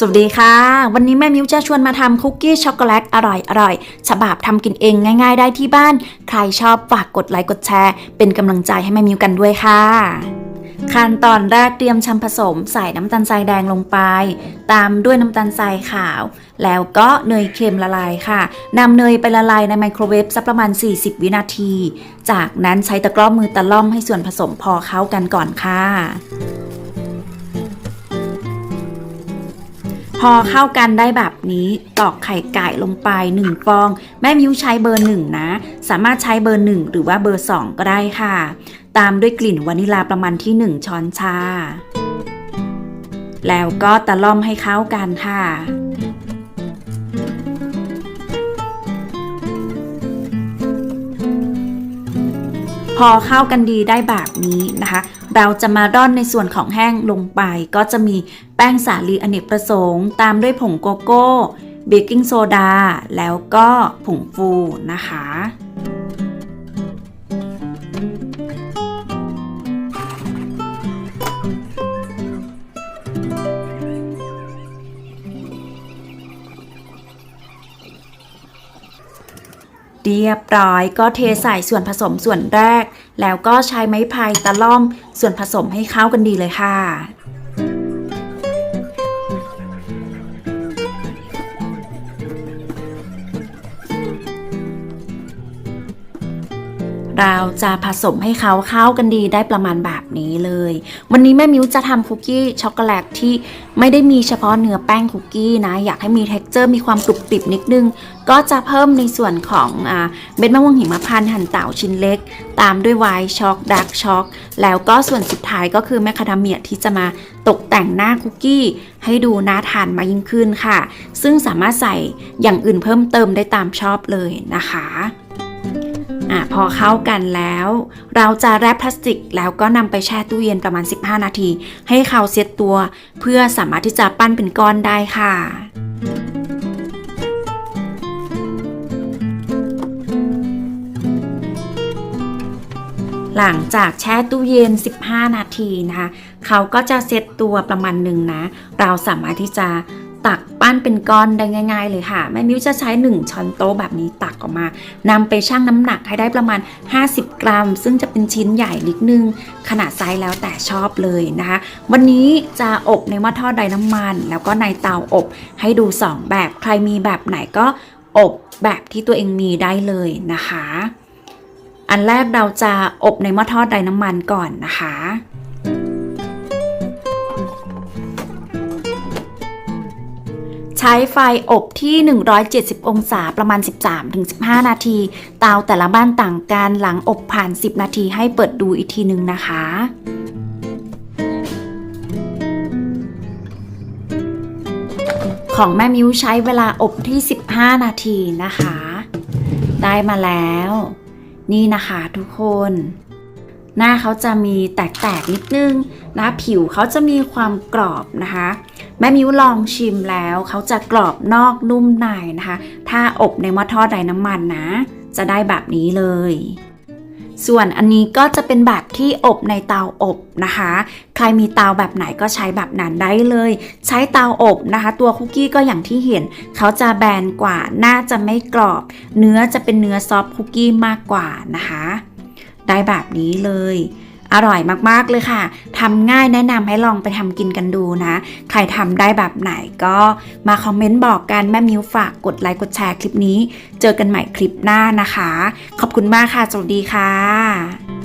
สวัสดีค่ะ วันนี้แม่มิวจะชวนมาทำคุกกี้ช็อกโกแลตอร่อยอร่อยฉบับทำกินเองง่าย ๆ ได้ที่บ้าน ใครชอบฝากกดไลค์กดแชร์ เป็นกำลังใจให้แม่มิวกันด้วยค่ะขั้นตอนแรกเตรียมชำผสมใส่น้ำตาลทรายแดงลงไป ตามด้วยน้ำตาลทรายขาว แล้วก็เนยเค็มละลายค่ะนำเนยไปละลายในไมโครเวฟสักประมาณ 40 วินาที จากนั้นใช้ตะกร้อมือตะล่อมให้ส่วนผสมพอเข้ากันก่อนค่ะ พอเข้ากันได้แบบนี้ตอกไข่ไก่ลงไป1ฟอง แม่มิวใช้เบอร์1นะ สามารถใช้เบอร์1หรือว่าเบอร์2ก็ได้ค่ะ ตามด้วยกลิ่นวานิลาประมาณที่ 1 ช้อนชา แล้วก็ตะล่อมให้เข้ากันค่ะพอเข้ากันดีได้แบบนี้นะคะ เราจะมาร่อนในส่วนของแห้งลงไป ก็จะมีแป้งสาลีอเนกประสงค์ ตามด้วยผงโกโก้ เบกกิ้งโซดา แล้วก็ผงฟูนะคะ เรียบร้อยก็เทใส่ส่วนผสมส่วนแรก แล้วก็ใช้ไม้พายตะล่อมส่วนผสมให้เข้ากันดีเลยค่ะ เราจะผสมให้เขาเข้ากันดีได้ประมาณแบบนี้เลย วันนี้แม่มิวจะทำคุกกี้ช็อกโกแลตที่ไม่ได้มีเฉพาะเนื้อแป้งคุกกี้นะ อยากให้มี t e x t อร์มีความกรุบกริบนิดนึง ก็จะเพิ่มในส่วนของอเม็ดมะม่วงหิมพานต์หั่นเต่าชิ้นเล็ก ตามด้วยไวท์ช็อกดักช็อกแล้วก็ส่วนสุดท้ายก็คือแมคคาเดเมียที่จะมาตกแต่งหน้าคุกกี้ ให้ดูน่าทานมากยิ่งขึ้นค่ะ ซึ่งสามารถใส่อย่างอื่นเพิ่มเติมได้ตามชอบเลยนะคะ อะพอเข้ากันแล้ว เราจะแรปพลาสติกแล้วก็นำไปแช่ตู้เย็นประมาณ 15 นาที ให้เขาเซตตัว เพื่อสามารถที่จะปั้นเป็นก้อนได้ค่ะหลังจากแช่ตู้เย็น 15 นาทีนะคะ เขาก็จะเซตตัวประมาณหนึ่งนะ เราสามารถที่จะ ตักปั้นเป็นก้อนได้ง่าย ๆ เลยค่ะ แม่มิ้วจะใช้ 1 ช้อนโต๊ะแบบนี้ตักออกมานำไปชั่งน้ำหนักให้ได้ประมาณ 50 กรัม ซึ่งจะเป็นชิ้นใหญ่นิดนึง ขนาดไซส์แล้วแต่ชอบเลยนะคะ วันนี้จะอบในหม้อทอดไร้น้ำมัน แล้วก็ในเตาอบให้ดู 2 แบบใครมีแบบไหนก็อบแบบที่ตัวเองมีได้เลยนะคะ อันแรกเราจะอบในหม้อทอดไร้น้ำมันก่อนนะคะ ใช้ไฟอบที่ 170 องศาประมาณ 13-15 นาที เตาแต่ละบ้านต่างกันหลังอบผ่าน 10 นาทีให้เปิดดูอีกทีหนึ่งนะคะของแม่มิวใช้เวลาอบที่ 15 นาทีนะคะ ได้มาแล้ว นี่นะคะทุกคน หน้าเขาจะมีแตกๆนิดนึงนะผิวเขาจะมีความกรอบนะคะ แม่มิวลองชิมแล้วเขาจะกรอบนอกนุ่มในนะคะ ถ้าอบในหม้อทอดไร้น้ำมันนะ จะได้แบบนี้เลย ส่วนอันนี้ก็จะเป็นแบบที่อบในเตาอบนะคะ ใครมีเตาแบบไหนก็ใช้แบบนั้นได้เลย ใช้เตาอบนะคะ ตัวคุกกี้ก็อย่างที่เห็น เขาจะแบนกว่า น่าจะไม่กรอบ เนื้อจะเป็นเนื้อซอฟคุกกี้มากกว่านะคะ ได้แบบนี้เลย อร่อยมากๆเลยค่ะ ทำง่ายแนะนำให้ลองไปทำกินกันดูนะ ใครทำได้แบบไหนก็มาคอมเมนต์บอกกันแม่มิวฝากกดไลค์กดแชร์คลิปนี้ เจอกันใหม่คลิปหน้านะคะ ขอบคุณมากค่ะ สวัสดีค่ะ